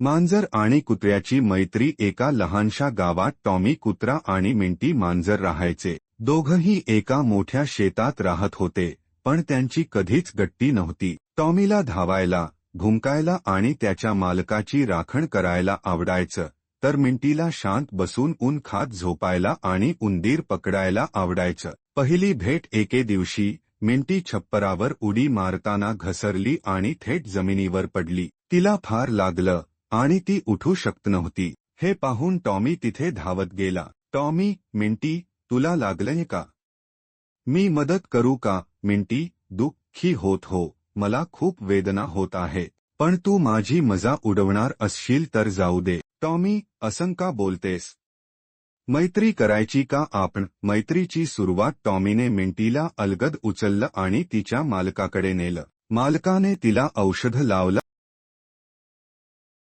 मांजर आणि कुत्र्याची मैत्री एका लहानशा गावात टॉमी कुत्रा आणि मिंटी मांजर राहायचे. दोघंही एका मोठ्या शेतात राहत होते पण त्यांची कधीच गट्टी नव्हती. टॉमीला धावायला घुमकायला आणि त्याच्या मालकाची राखण करायला आवडायचं तर मिंटीला शांत बसून ऊन खात झोपायला आणि उंदीर पकडायला आवडायचं. पहिली भेट एके दिवशी मिंटी छप्परावर उडी मारताना घसरली आणि थेट जमिनीवर पडली. तिला फार लागलं आणि ती उठू शकत नव्हती. हे पाहून टॉमी तिथे धावत गेला. टॉमी मिंटी तुला लागलंय का? मी मदत करू का मिंटी? दुःखी होत हो. मला खूप वेदना होत आहे. पण तू माझी मजा उडवणार असशील तर जाऊ दे. टॉमी असं का बोलतेस. मैत्री करायची का आपण? मैत्रीची सुरुवात टॉमीने मिंटीला अलगद उचललं आणि तिच्या मालकाकडे नेलं. मालकाने तिला औषध लावलं.